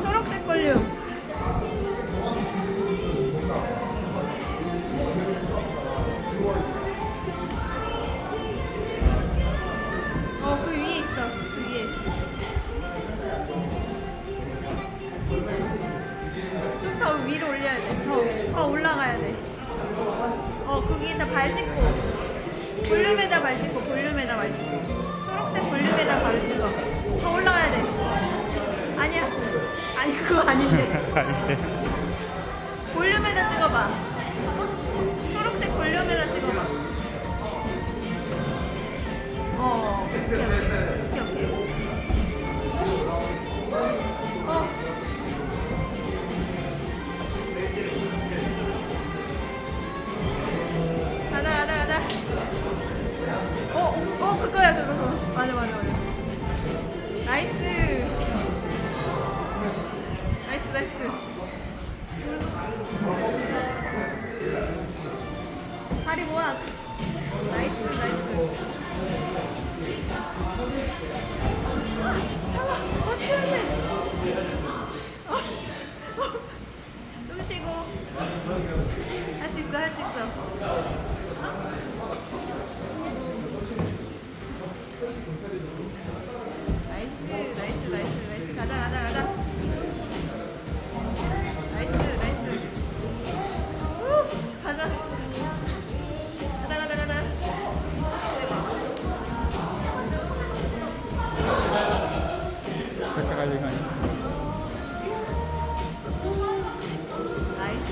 초록색 볼륨. 어, 그 위에 있어. 그 위에. 좀 더 위로 올려야 돼. 더, 더 올라가야 돼. 어, 거기에다 발 찍고. 볼륨에다 발 찍고, 볼륨에다 발 찍고. 초록색 볼륨에다 발을 찍어. 더 올라가야 돼. 아니야. 아니, 그거. 아닌데. 볼륨에다 찍어봐. 어, 어, 그거야, 그거. 맞아, 맞아, 맞아. 나이스. 나이스, 나이스. 다리 모아. 나이스, 나이스. 돼. 어, 어. 숨 쉬고. 할 수 있어, 할 수 있어. 나 알리가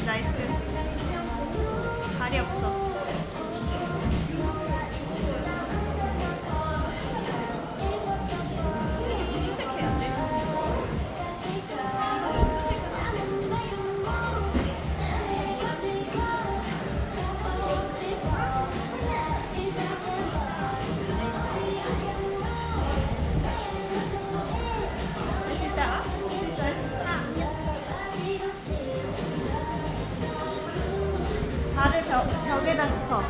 나이스. 발이 없어. 발을 벽, 벽에다 찍어.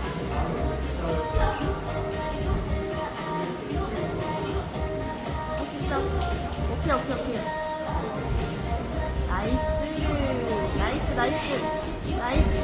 할수 있어. 오케이, 오케이, 오케이. 나이스. 나이스, 나이스. 나이스.